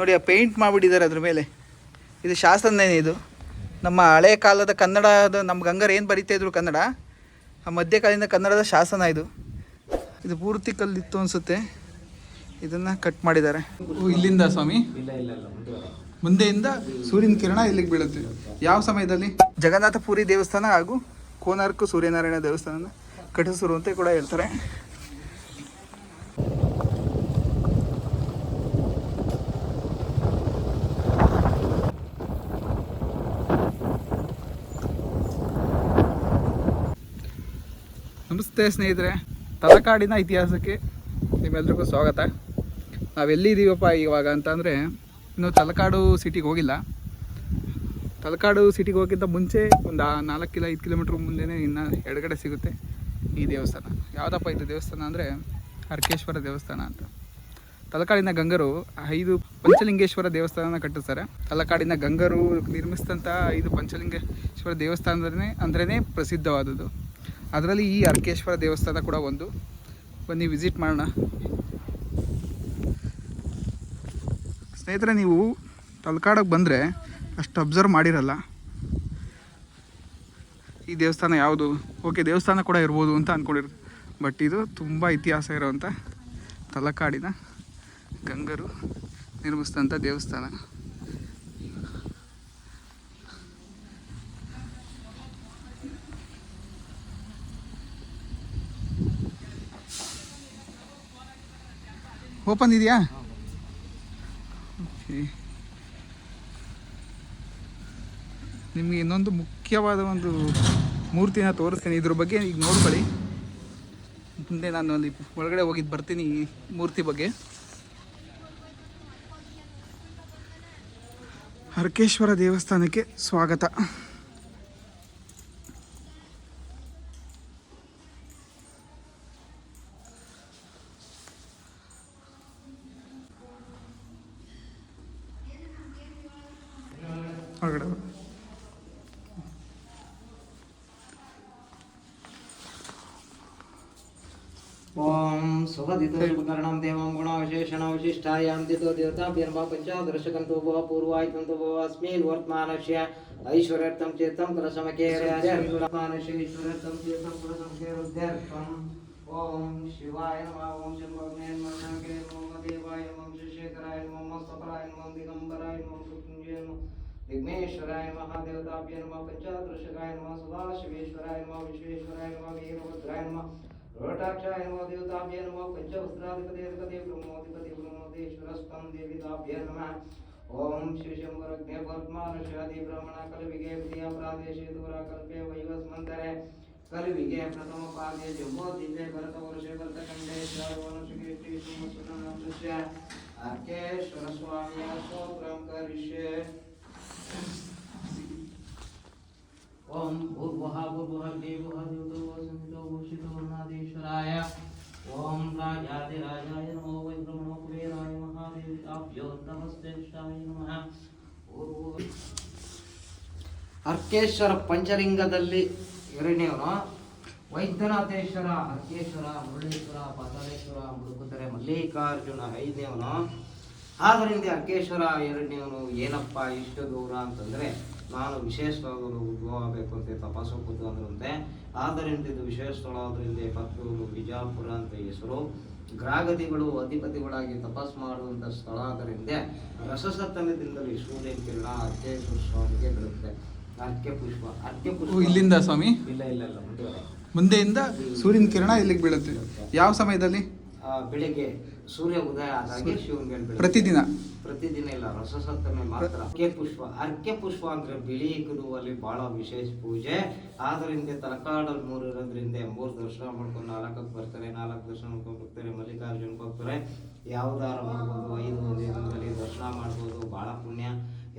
ನೋಡಿ ಆ ಪೇಂಟ್ ಮಾಡಿಬಿಟ್ಟಿದ್ದಾರೆ ಅದ್ರ ಮೇಲೆ. ಇದು ಶಾಸನನೇ ಇದು. ನಮ್ಮ ಹಳೆ ಕಾಲದ ಕನ್ನಡದ ನಮ್ಮ ಗಂಗರು ಏನು ಬರೀತಾ ಇದ್ರು ಕನ್ನಡ ಆ ಮಧ್ಯಕಾಲೀನ ಕನ್ನಡದ ಶಾಸನ ಇದು. ಇದು ಪೂರ್ತಿ ಕಲ್ಲಿತ್ತು ಅನಿಸುತ್ತೆ. ಇದನ್ನು ಕಟ್ ಮಾಡಿದ್ದಾರೆ. ಇಲ್ಲಿಂದ ಸ್ವಾಮಿ? ಮುಂದೆಯಿಂದ ಸೂರ್ಯನ ಕಿರಣ ಇಲ್ಲಿಗೆ ಬೀಳುತ್ತೆ. ಯಾವ ಸಮಯದಲ್ಲಿ? ಜಗನ್ನಾಥಪುರಿ ದೇವಸ್ಥಾನ ಹಾಗೂ ಕೋನಾರ್ಕು ಸೂರ್ಯನಾರಾಯಣ ದೇವಸ್ಥಾನನ ಕಟ್ಟಿಸಿರುವಂತೆ ಕೂಡ ಹೇಳ್ತಾರೆ. ನಮಸ್ತೆ ಸ್ನೇಹಿತರೆ. ತಲಕಾಡಿನ ಇತಿಹಾಸಕ್ಕೆ ನಿಮ್ಮೆಲ್ರಿಗೂ ಸ್ವಾಗತ. ನಾವೆಲ್ಲಿದ್ದೀವಪ್ಪ ಇವಾಗ ಅಂತಂದರೆ ಇನ್ನು ತಲಕಾಡು ಸಿಟಿಗೆ ಹೋಗಿಲ್ಲ. ತಲಕಾಡು ಸಿಟಿಗೆ ಹೋಗಿಂತ ಮುಂಚೆ ಒಂದು ನಾಲ್ಕು ಕಿಲೋ, ಐದು ಕಿಲೋಮೀಟ್ರ್ ಮುಂದೆನೇ ಇನ್ನು ಎಡಗಡೆ ಸಿಗುತ್ತೆ ಈ ದೇವಸ್ಥಾನ. ಯಾವುದಪ್ಪ ಇದು ದೇವಸ್ಥಾನ ಅಂದರೆ, ಹರಕೇಶ್ವರ ದೇವಸ್ಥಾನ ಅಂತ. ತಲಕಾಡಿನ ಗಂಗರು ಐದು ಪಂಚಲಿಂಗೇಶ್ವರ ದೇವಸ್ಥಾನನ ಕಟ್ಟಿಸ್ತಾರೆ ತಲಕಾಡಿನ ಗಂಗರು ನಿರ್ಮಿಸಿದಂಥ ಐದು ಪಂಚಲಿಂಗೇಶ್ವರ ದೇವಸ್ಥಾನದನೇ ಅಂದ್ರೇ ಪ್ರಸಿದ್ಧವಾದದ್ದು. ಅದರಲ್ಲಿ ಈ ಅರ್ಕೇಶ್ವರ ದೇವಸ್ಥಾನ ಕೂಡ ಒಂದು. ಬನ್ನಿ, ವಿಸಿಟ್ ಮಾಡೋಣ. ಸ್ನೇಹಿತರೆ, ನೀವು ತಲಕಾಡಕ್ಕೆ ಬಂದರೆ ಅಷ್ಟು ಅಬ್ಸರ್ವ್ ಮಾಡಿರಲ್ಲ. ಈ ದೇವಸ್ಥಾನ ಯಾವುದು? ಓಕೆ, ದೇವಸ್ಥಾನ ಕೂಡ ಇರ್ಬೋದು ಅಂತ ಅಂದ್ಕೊಂಡಿರೋದು ಬಟ್ ಇದು ತುಂಬ ಇತಿಹಾಸ ಇರೋವಂಥ ತಲಕಾಡಿನ ಗಂಗರು ನಿರ್ಮಿಸಿದಂಥ ದೇವಸ್ಥಾನ. ಓಪನ್ ಇದೆಯಾ? ನಿಮಗೆ ಇನ್ನೊಂದು ಮುಖ್ಯವಾದ ಒಂದು ಮೂರ್ತಿನ ತೋರಿಸ್ತೀನಿ. ಇದ್ರ ಬಗ್ಗೆ ಈಗ ನೋಡ್ಕೊಳ್ಳಿ. ಮುಂದೆ ನಾನು ಅಲ್ಲಿ ಒಳಗಡೆ ಹೋಗಿದ್ದು ಬರ್ತೀನಿ ಈ ಮೂರ್ತಿ ಬಗ್ಗೆ. ಹರಕೇಶ್ವರ ದೇವಸ್ಥಾನಕ್ಕೆ ಸ್ವಾಗತ. ओम सुभदित सुगुणर्णम देवं गुणविशेषण विशिष्टायां दितो देवताभ्यर्मा पञ्चादर्शकन्तो भव पूर्वायतन्तो भव अस्मिन् वर्तमानस्य ऐश्वर्यर्थं चेतं कुलसमकेरमानस्य ईश्वरर्थं ओम शिवाय नमः ओम शंभग्ने नमः शंके देवाय नमः शिशेखराय नमः मस्तपराय नमः दिगंबराय नमः सुकुंजय विघ्नेश्वराय महादेवताभ्य नमः पंचादृशकाय नमः सदाशिवेश्वराय नमः, विश्वेश्वराय नमः, वीरभद्राय नमः रोटाक्षाय नमो देवताभ्य नमो पञ्चवस्त्राधिपतेऽधिपते ब्रह्मोऽधिपते ब्रह्मोदेश्वरस्त्वं देविताभ्य नमः ॐ शिवशम्भरज्ञपद्मानुषादि ब्रह्मणाकल्विगे विद्याप्रादेशे दुराकल्पे वैवस्मन्तरे कल्विगे प्रथमपादे जम्बोदिव्ये भरतवर्षे भरतखण्डे श्रावणसुकीर्तिसंवत्सरनामस्य अर्केश्वरस्वाम्या स्तोत्रं करिष्ये ಭೂರ್ಭುವಃ ದೇವಃ ದೇವತೋ ಸಂಹಿತೋ ಭೂಷಿತೋ ವರ್ಣಾಧೀಶ್ವರಾಯ ಓಂ ರಾಜಾದಿರಾಜಾಯ ನಮೋ ವೈ ಬ್ರಹ್ಮಣೋ ಕುಬೇರಾಯ ಮಹಾದೇವಿತಾಭ್ಯೋ ನಮಸ್ತೆ ಶಿವಾಯ ನಮಃ ಅರ್ಕೇಶ್ವರ ಪಂಚಲಿಂಗದಲ್ಲಿ ಎರಡನೇವನು ವೈದ್ಯನಾಥೇಶ್ವರ ಅರ್ಕೇಶ್ವರ ಮುರುಳೇಶ್ವರ ಪಾತಾಳೇಶ್ವರ ಮುಡುಕುತರೆ ಮಲ್ಲಿಕಾರ್ಜುನ ಐದನೇವನು ಆದ್ದರಿಂದ ಅರ್ಕೇಶ್ವರ ಎರಡನೇವನು ಏನಪ್ಪ ಇಷ್ಟು ದೂರ ಅಂತಂದ್ರೆ ನಾನು ವಿಶೇಷವಾಗಿ ಉದ್ಭವ ಆಗಬೇಕು ಅಂತ ತಪಾಸು ಕೂತು ಅಂದ್ರಂತೆ. ಆದ್ದರಿಂದ ಇದು ವಿಶೇಷ ಸ್ಥಳ ಆದ್ರಿಂದ ಪಕ್ಕೂರು ಬಿಜಾಪುರ ಅಂತ ಹೆಸರು. ಗ್ರಾಗತಿಗಳು ಅಧಿಪತಿಗಳಾಗಿ ತಪಸ್ ಮಾಡುವಂಥ ಸ್ಥಳ ಆದ್ದರಿಂದ ರಸಸತ್ತನದಿಂದಲೇ ಸೂರ್ಯ ಕಿರಣ ಅರ್ಕೇಶ್ವರ ಸ್ವಾಮಿಗೆ ಬೀಳುತ್ತೆ. ಅರ್ಕೆ ಪುಷ್ಪ ಅರ್ಕೆ ಪುಷ್ಪ. ಇಲ್ಲಿಂದ ಸ್ವಾಮಿ? ಇಲ್ಲ ಇಲ್ಲ ಇಲ್ಲ ಮುಂದೆ. ಮುಂದೆಯಿಂದ ಸೂರ್ಯನ ಕಿರಣ ಇಲ್ಲಿಗೆ ಬೀಳುತ್ತೆ. ಯಾವ ಸಮಯದಲ್ಲಿ? ಬೆಳಿಗ್ಗೆ ಸೂರ್ಯ ಉದಯ ಆದಾಗೆ ಶಿವನ ಪ್ರತಿದಿನ. ಪ್ರತಿದಿನ ಇಲ್ಲ ರಸಸಪ್ತಮಿ ಮಾತ್ರ. ಅರ್ಕೆ ಪುಷ್ಪ ಅರ್ಕೆ ಪುಷ್ಪ ಅಂದ್ರೆ ಬಿಳಿ ಅಲ್ಲಿ ಬಹಳ ವಿಶೇಷ ಪೂಜೆ. ಆದ್ರಿಂದ ತಲಕಾಡಲ್ಲಿ ಮೂರು ಇರೋದ್ರಿಂದ ಮೂರು ದರ್ಶನ ಮಾಡ್ಕೊಂಡು ನಾಲ್ಕಕ್ಕೆ ಬರ್ತಾರೆ, ನಾಲ್ಕು ದರ್ಶನ ಮಾಡ್ಕೊಂಡು ಹೋಗ್ತಾರೆ ಮಲ್ಲಿಕಾರ್ಜುನಕ್ಕೆ ಹೋಗ್ತಾರೆ ಯಾವ್ದಾರ ಮಾಡ್ಬೋದು, ಐದು ದಿನದಲ್ಲಿ ದರ್ಶನ ಮಾಡ್ಬೋದು, ಬಹಳ ಪುಣ್ಯ.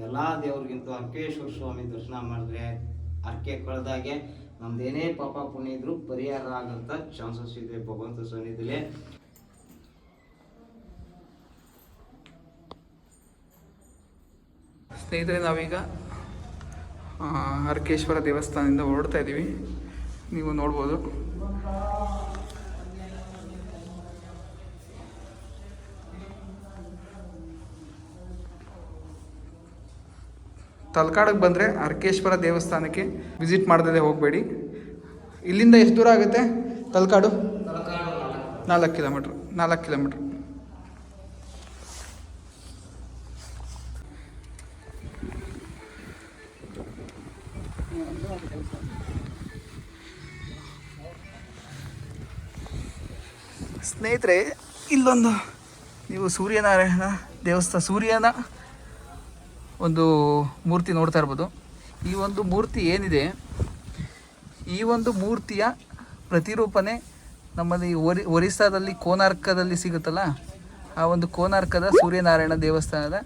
ಎಲ್ಲಾ ದೇವ್ರಿಗಿಂತ ಅರ್ಕೇಶ್ವರ ಸ್ವಾಮಿ ದರ್ಶನ ಮಾಡಿದ್ರೆ ಅರ್ಕೆ ಕಳೆದಾಗೆ ನಮ್ದೇನೇ ಪಾಪ ಪುಣ್ಯ ಇದ್ರು ಪರಿಹಾರ ಆಗಂತ ಚಾನ್ಸಸ್ ಇದೆ ಭಗವಂತ ಸನ್ನಿಧಿಲಿ. ಸ್ನೇಹಿತರೆ, ನಾವೀಗ ಅರ್ಕೇಶ್ವರ ದೇವಸ್ಥಾನದಿಂದ ಹೊರಡ್ತಾ ಇದ್ದೀವಿ ನೀವು ನೋಡ್ಬೋದು. ತಲಕಾಡಿಗೆ ಬಂದರೆ ಅರ್ಕೇಶ್ವರ ದೇವಸ್ಥಾನಕ್ಕೆ ವಿಸಿಟ್ ಮಾಡ್ದೇ ಹೋಗಬೇಡಿ. ಇಲ್ಲಿಂದ ಎಷ್ಟು ದೂರ ಆಗುತ್ತೆ? ತಲಕಾಡು? ನಾಲ್ಕು ಕಿಲೋಮೀಟ್ರ್. ನಾಲ್ಕು ಕಿಲೋಮೀಟ್ರ್. ಸ್ನೇಹಿತರೆ, ಇಲ್ಲೊಂದು ನೀವು ಸೂರ್ಯನಾರಾಯಣ ದೇವಸ್ಥಾನ ಸೂರ್ಯನ ಒಂದು ಮೂರ್ತಿ ನೋಡ್ತಾ ಇರ್ಬೋದು. ಈ ಒಂದು ಮೂರ್ತಿ ಏನಿದೆ? ಈ ಒಂದು ಮೂರ್ತಿಯ ಪ್ರತಿರೂಪನೆ ನಮ್ಮಲ್ಲಿ ಒರಿ, ಒರಿಸ್ಸಾದಲ್ಲಿ ಕೋನಾರ್ಕದಲ್ಲಿ ಸಿಗುತ್ತಲ್ಲ, ಆ ಒಂದು ಕೋನಾರ್ಕದ ಸೂರ್ಯನಾರಾಯಣ ದೇವಸ್ಥಾನದ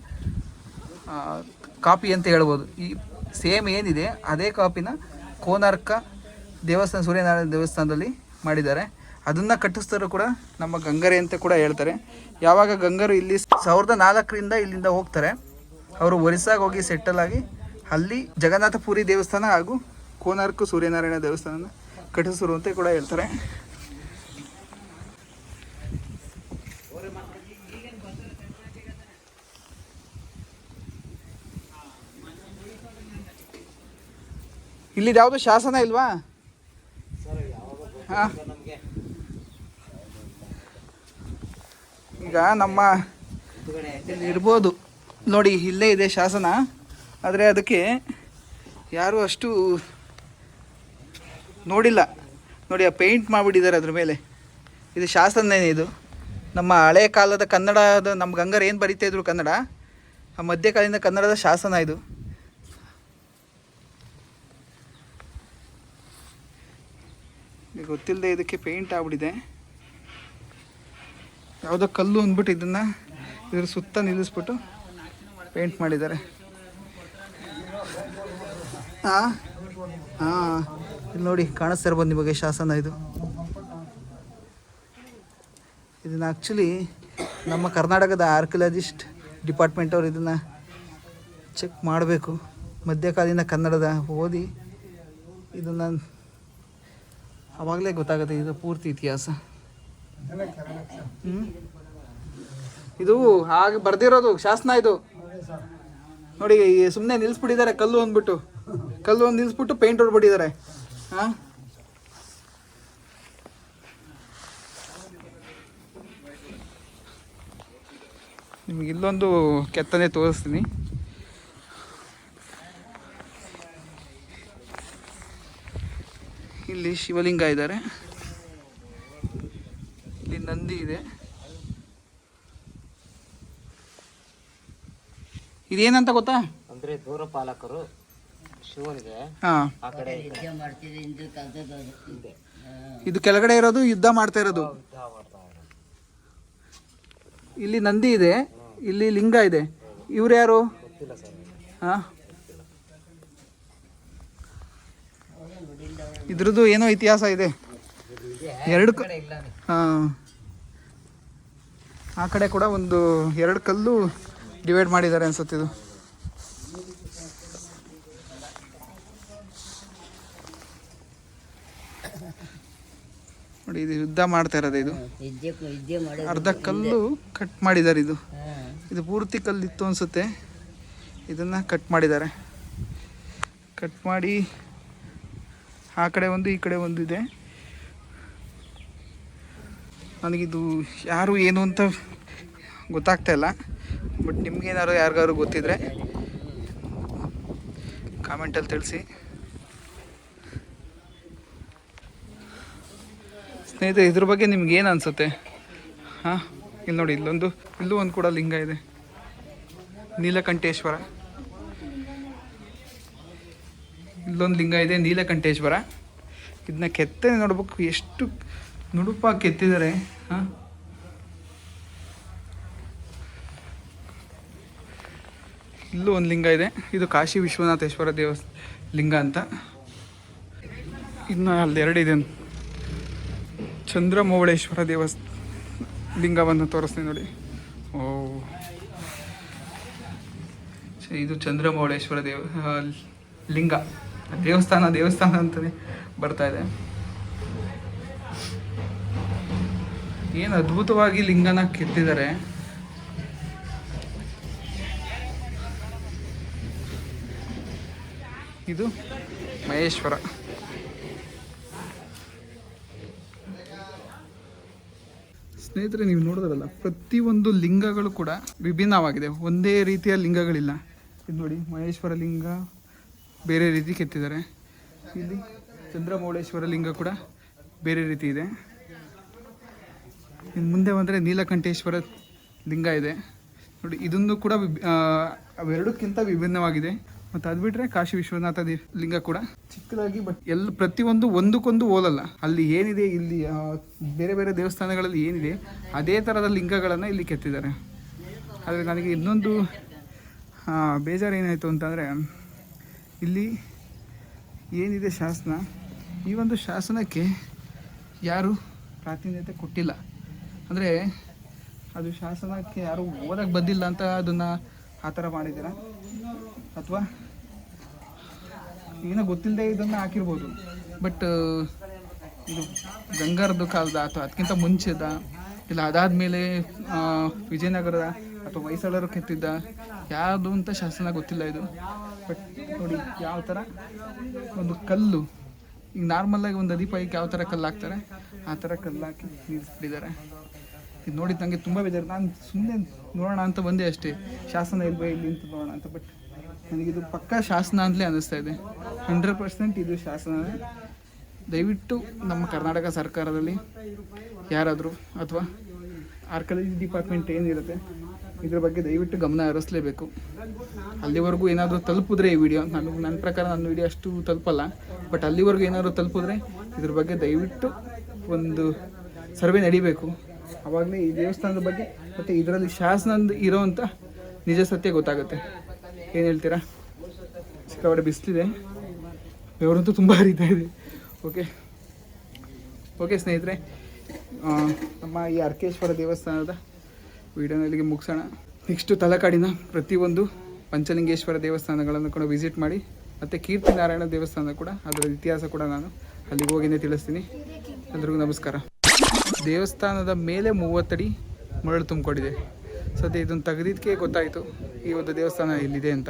ಕಾಪಿ ಅಂತ ಹೇಳ್ಬೋದು. ಈ ಸೇಮ್ ಏನಿದೆ, ಅದೇ ಕಾಪಿನ ಕೋನಾರ್ಕ ದೇವಸ್ಥಾನ, ಸೂರ್ಯನಾರಾಯಣ ದೇವಸ್ಥಾನದಲ್ಲಿ ಮಾಡಿದ್ದಾರೆ. ಅದನ್ನು ಕಟ್ಟಿಸ್ತಾರೋ ಕೂಡ ನಮ್ಮ ಗಂಗರೆ ಅಂತ ಕೂಡ ಹೇಳ್ತಾರೆ. ಯಾವಾಗ ಗಂಗರು ಇಲ್ಲಿ ಸಾವಿರದ ನಾಲ್ಕರಿಂದ ಇಲ್ಲಿಂದ ಹೋಗ್ತಾರೆ, ಅವರು ಒರಿಸ್ಸಾಗ ಹೋಗಿ ಸೆಟಲ್ ಆಗಿ ಅಲ್ಲಿ ಜಗನ್ನಾಥಪುರಿ ದೇವಸ್ಥಾನ ಹಾಗೂ ಕೋನಾರ್ಕು ಸೂರ್ಯನಾರಾಯಣ ದೇವಸ್ಥಾನ ಕಟ್ಟಿಸಿರು ಅಂತ ಕೂಡ ಹೇಳ್ತಾರೆ. ಇಲ್ಲಿ ಯಾವುದು ಶಾಸನ ಇಲ್ವಾ? ಹಾ. ಈಗ ನಮ್ಮ ಇರ್ಬೋದು. ನೋಡಿ, ಇಲ್ಲೇ ಇದೆ ಶಾಸನ. ಆದರೆ ಅದಕ್ಕೆ ಯಾರು ಅಷ್ಟು ನೋಡಿಲ್ಲ. ನೋಡಿ, ಆ ಪೇಂಟ್ ಮಾಡಿಬಿಟ್ಟಿದ್ದಾರೆ ಅದ್ರ ಮೇಲೆ. ಇದು ಶಾಸನನೇ ಇದು? ನಮ್ಮ ಹಳೆ ಕಾಲದ ಕನ್ನಡದ, ನಮ್ಮ ಗಂಗರ್ ಏನು ಬರೀತಾ ಇದ್ರು ಕನ್ನಡ? ಆ ಮಧ್ಯಕಾಲೀನ ಕನ್ನಡದ ಶಾಸನ ಇದು. ಗೊತ್ತಿಲ್ಲದೆ ಇದಕ್ಕೆ ಪೇಂಟ್ ಆಗ್ಬಿಟ್ಟಿದೆ. ಯಾವುದೋ ಕಲ್ಲು ಅಂದ್ಬಿಟ್ಟು ಇದನ್ನು ಇದ್ರ ಸುತ್ತ ನಿಲ್ಲಿಸ್ಬಿಟ್ಟು ಪೇಂಟ್ ಮಾಡಿದ್ದಾರೆ. ಹಾಂ ಹಾಂ ಇಲ್ಲಿ ನೋಡಿ, ಕಾಣಿಸ್ತಾ ಇರ್ಬೋದು ನಿಮಗೆ ಶಾಸನ ಇದು. ಇದನ್ನು ಆ್ಯಕ್ಚುಲಿ ನಮ್ಮ ಕರ್ನಾಟಕದ ಆರ್ಕಿಯಾಲಜಿಸ್ಟ್ ಡಿಪಾರ್ಟ್ಮೆಂಟ್ ಅವರು ಇದನ್ನು ಚೆಕ್ ಮಾಡಬೇಕು. ಮಧ್ಯಕಾಲೀನ ಕನ್ನಡದ ಓದಿ ಇದನ್ನು ಆವಾಗಲೇ ಗೊತ್ತಾಗುತ್ತೆ ಇದು ಪೂರ್ತಿ ಇತಿಹಾಸ. ಇದು ಹಾಗೆ ಬರ್ದಿರೋದು, ಶಾಸನ ಇದು. ನೋಡಿ ಸುಮ್ಮನೆ ನಿಲ್ಸ್ಬಿಟ್ಟಿದ್ದಾರೆ, ಕಲ್ಲು ಅಂದ್ಬಿಟ್ಟು. ಕಲ್ಲು ಒಂದು ನಿಲ್ಸ್ಬಿಟ್ಟು ಪೇಂಟ್ ಹೊಡ್ಬಿಟ್ಟಿದ್ದಾರೆ. ಹಾಂ? ನಿಮ್ಗೆ ಇಲ್ಲೊಂದು ಕೆತ್ತನೆ ತೋರಿಸ್ತೀನಿ. ಇಲ್ಲಿ ಶಿವಲಿಂಗ ಇದ್ದಾರೆ. ಇದೆ. ಇದೇನಂತ ಗೊತ್ತಾ? ಅಂದ್ರೆ ದೂರ ಪಾಲಕರು ಶಿವನಿಗೆ ಆ ಕಡೆ ಇದು. ಕೆಳಗಡೆ ಇರೋದು ಯುದ್ಧ ಮಾಡ್ತಾ ಇರೋದು. ಇಲ್ಲಿ ನಂದಿ ಇದೆ ಇಲ್ಲಿ ಲಿಂಗ ಇದೆ. ಇವ್ರು ಯಾರು? ಗೊತ್ತಿಲ್ಲ ಸರ್. ಹಾಂ. ಇದ್ರದ್ದು ಏನೋ ಇತಿಹಾಸ ಇದೆ. ಎರಡು ಹಾಂ. ಆ ಕಡೆ ಕೂಡ ಒಂದು ಎರಡು ಕಲ್ಲು ಡಿವೈಡ್ ಮಾಡಿದ್ದಾರೆ ಅನ್ಸುತ್ತೆ ಇದು. ನೋಡಿ ಇದು ಯುದ್ಧ ಮಾಡ್ತಾ ಇರೋದು ಇದು. ಅರ್ಧ ಕಲ್ಲು ಕಟ್ ಮಾಡಿದ್ದಾರೆ ಇದು. ಇದು ಪೂರ್ತಿ ಕಲ್ಲು ಇತ್ತು ಅನ್ಸುತ್ತೆ. ಇದನ್ನು ಕಟ್ ಮಾಡಿದ್ದಾರೆ. ಕಟ್ ಮಾಡಿ ಆ ಕಡೆ ಒಂದು ಈ ಕಡೆ ಒಂದು ಇದೆ. ನನಗಿದು ಯಾರು ಏನು ಅಂತ ಗೊತ್ತಾಗ್ತಾ ಇಲ್ಲ. ಬಟ್ ನಿಮ್ಗೇನಾದ್ರು ಯಾರಿಗಾದ್ರು ಗೊತ್ತಿದ್ರೆ ಕಾಮೆಂಟಲ್ಲಿ ತಿಳಿಸಿ. ಸ್ನೇಹಿತರೆ, ಇದ್ರ ಬಗ್ಗೆ ನಿಮ್ಗೆ ಏನು ಅನಿಸುತ್ತೆ? ಹಾಂ, ಇಲ್ಲಿ ನೋಡಿ, ಇಲ್ಲೊಂದು, ಇಲ್ಲೂ ಒಂದು ಕೂಡ ಲಿಂಗ ಇದೆ. ನೀಲಕಂಠೇಶ್ವರ. ಇಲ್ಲೊಂದು ಲಿಂಗ ಇದೆ, ನೀಲಕಂಠೇಶ್ವರ. ಇದನ್ನ ಕೆತ್ತನೆ ನೋಡ್ಬೇಕು, ಎಷ್ಟು ನುಡುಪಾಗಿ ಕೆತ್ತಿದ್ದಾರೆ ಹಾಂ? ಇಲ್ಲೂ ಒಂದು ಲಿಂಗ ಇದೆ. ಇದು ಕಾಶಿ ವಿಶ್ವನಾಥೇಶ್ವರ ದೇವಸ್, ಲಿಂಗ ಅಂತ. ಇನ್ನು ಅಲ್ಲಿ ಎರಡಿದೆ ಚಂದ್ರಮೌಳೇಶ್ವರ ದೇವಸ್, ಲಿಂಗವನ್ನು ತೋರಿಸ್ತೀನಿ ನೋಡಿ. ಓ. ಇದು ಚಂದ್ರಮೌಳೇಶ್ವರ ದೇವ ಲಿಂಗ. ದೇವಸ್ಥಾನ ದೇವಸ್ಥಾನ ಅಂತಲೇ ಬರ್ತಾ ಇದೆ. ಏನು ಅದ್ಭುತವಾಗಿ ಲಿಂಗನ ಕೆತ್ತಿದ್ದಾರೆ. ಇದು ಮಹೇಶ್ವರ. ಸ್ನೇಹಿತರೆ, ನೀವು ನೋಡಿದ್ರಲ್ಲ, ಪ್ರತಿಯೊಂದು ಲಿಂಗಗಳು ಕೂಡ ವಿಭಿನ್ನವಾಗಿದೆ. ಒಂದೇ ರೀತಿಯ ಲಿಂಗಗಳಿಲ್ಲ. ಇದು ನೋಡಿ, ಮಹೇಶ್ವರ ಲಿಂಗ ಬೇರೆ ರೀತಿ ಕೆತ್ತಿದ್ದಾರೆ. ಇಲ್ಲಿ ಚಂದ್ರಮೌಳೇಶ್ವರ ಲಿಂಗ ಕೂಡ ಬೇರೆ ರೀತಿ ಇದೆ. ಇನ್ನು ಮುಂದೆ ಬಂದರೆ ನೀಲಕಂಠೇಶ್ವರ ಲಿಂಗ ಇದೆ. ನೋಡಿ, ಇದೊಂದು ಕೂಡ ಅವೆರಡಕ್ಕಿಂತ ವಿಭಿನ್ನವಾಗಿದೆ. ಮತ್ತು ಅದು ಬಿಟ್ಟರೆ ಕಾಶಿ ವಿಶ್ವನಾಥ ದೇವಿ ಲಿಂಗ ಕೂಡ ಚಿಕ್ಕದಾಗಿ, ಬಟ್ ಎಲ್ಲ ಪ್ರತಿಯೊಂದು ಒಂದಕ್ಕೊಂದು ಓಲಲ್ಲ ಅಲ್ಲಿ ಏನಿದೆ, ಇಲ್ಲಿ ಬೇರೆ ಬೇರೆ ದೇವಸ್ಥಾನಗಳಲ್ಲಿ ಏನಿದೆ, ಅದೇ ಥರದ ಲಿಂಗಗಳನ್ನು ಇಲ್ಲಿ ಕೆತ್ತಿದ್ದಾರೆ. ಆದರೆ ನನಗೆ ಇನ್ನೊಂದು ಬೇಜಾರು ಏನಾಯಿತು ಅಂತಂದರೆ, ಇಲ್ಲಿ ಏನಿದೆ ಶಾಸನ? ಈ ಒಂದು ಶಾಸನಕ್ಕೆ ಯಾರು ಪ್ರಾತಿನಿಧ್ಯತೆ ಕೊಟ್ಟಿಲ್ಲ. ಅಂದರೆ ಅದು ಶಾಸನಕ್ಕೆ ಯಾರು ಓದಕ್ಕೆ ಬಂದಿಲ್ಲ ಅಂತ ಅದನ್ನು ಆ ಥರ ಮಾಡಿದ್ದೀರಾ? ಅಥವಾ ಏನ ಗೊತ್ತಿಲ್ಲದೆ ಇದನ್ನು ಹಾಕಿರ್ಬೋದು. ಬಟ್ ಇದು ಗಂಗಾರದ್ದು ಕಾಲದ ಅಥವಾ ಅದಕ್ಕಿಂತ ಮುಂಚೆದ, ಇಲ್ಲ ಅದಾದಮೇಲೆ ವಿಜಯನಗರದ ಅಥವಾ ಹೊಯ್ಸಳರು ಕೆತ್ತಿದ್ದ ಯಾವುದು ಅಂತ ಶಾಸನ ಗೊತ್ತಿಲ್ಲ ಇದು. ಬಟ್ ನೋಡಿ ಯಾವ ಥರ? ಒಂದು ಕಲ್ಲು. ಈಗ ನಾರ್ಮಲಾಗಿ ಒಂದು ಅದಿಪಾಯಕ್ಕೆ ಯಾವ ಥರ ಕಲ್ಲು ಹಾಕ್ತಾರೆ ಆ ಥರ ಕಲ್ಲು ಹಾಕಿ ನಿಲ್ಲಿಸ್ಬಿಟ್ಟಿದ್ದಾರೆ ಇದು ನೋಡಿದ ನನಗೆ ತುಂಬ ಬೇಜಾರು. ನಾನು ಸುಮ್ಮನೆ ನೋಡೋಣ ಅಂತ ಬಂದೆ ಅಷ್ಟೇ. ಶಾಸನ ಇಲ್ವೇ ಇಲ್ಲಿ ಅಂತ ನೋಡೋಣ ಅಂತ ಬಟ್ ನನಗಿದು ಪಕ್ಕಾ ಶಾಸನ ಅಂತಲೇ ಅನ್ನಿಸ್ತಾ ಇದೆ. ಹಂಡ್ರೆಡ್ ಪರ್ಸೆಂಟ್ ಇದು ಶಾಸನ. ದಯವಿಟ್ಟು ನಮ್ಮ ಕರ್ನಾಟಕ ಸರ್ಕಾರದಲ್ಲಿ ಯಾರಾದರೂ ಅಥವಾ ಆರ್ಕಾಲಜಿ ಡಿಪಾರ್ಟ್ಮೆಂಟ್ ಏನಿರುತ್ತೆ, ಇದ್ರ ಬಗ್ಗೆ ದಯವಿಟ್ಟು ಗಮನ ಹರಿಸ್ಲೇಬೇಕು. ಅಲ್ಲಿವರೆಗೂ ಏನಾದರೂ ತಲುಪಿದ್ರೆ ಈ ವಿಡಿಯೋ ನಾನು ನನ್ನ ಪ್ರಕಾರ ನನ್ನ ವಿಡಿಯೋ ಅಷ್ಟು ತಲುಪಲ್ಲ ಬಟ್ ಅಲ್ಲಿವರೆಗೂ ಏನಾದರೂ ತಲುಪಿದ್ರೆ ಇದ್ರ ಬಗ್ಗೆ ದಯವಿಟ್ಟು ಒಂದು ಸರ್ವೆ ನಡಿಬೇಕು. ಆವಾಗಲೇ ಈ ದೇವಸ್ಥಾನದ ಬಗ್ಗೆ ಮತ್ತು ಇದರಲ್ಲಿ ಶಾಸನದ ಇರೋವಂಥ ನಿಜ ಸತ್ಯ ಗೊತ್ತಾಗುತ್ತೆ. ಏನು ಹೇಳ್ತೀರಾ? ಸಿಕ್ಕಾಪಟ್ಟೆ ಬಿಸಿಲಿದೆ. ಬೆವರಂತೂ ತುಂಬ ಹರಿತಾ ಇದೆ. ಓಕೆ. ಓಕೆ ಸ್ನೇಹಿತರೆ ನಮ್ಮ ಈ ಅರ್ಕೇಶ್ವರ ದೇವಸ್ಥಾನದ ವೀಡಿಯೋನಲ್ಲಿಗೆ ಮುಗಿಸೋಣ. ನೆಕ್ಸ್ಟು ತಲಕಾಡಿನ ಪ್ರತಿಯೊಂದು ಪಂಚಲಿಂಗೇಶ್ವರ ದೇವಸ್ಥಾನಗಳನ್ನು ಕೂಡ ವಿಸಿಟ್ ಮಾಡಿ, ಮತ್ತು ಕೀರ್ತಿ ನಾರಾಯಣ ದೇವಸ್ಥಾನ ಕೂಡ, ಅದರ ಇತಿಹಾಸ ಕೂಡ ನಾನು ಅಲ್ಲಿಗೆ ಹೋಗಿನೇ ತಿಳಿಸ್ತೀನಿ. ಎಲ್ರಿಗೂ ನಮಸ್ಕಾರ. ದೇವಸ್ಥಾನದ ಮೇಲೆ ಮೂವತ್ತಡಿ ಮರಳು ತುಂಬಿಕೊಂಡಿದೆ. ಸದ್ಯ ಇದನ್ನು ತೆಗೆದಿದ್ದಕ್ಕೆ ಗೊತ್ತಾಯಿತು ಈ ಒಂದು ದೇವಸ್ಥಾನ ಇಲ್ಲಿದೆ ಅಂತ.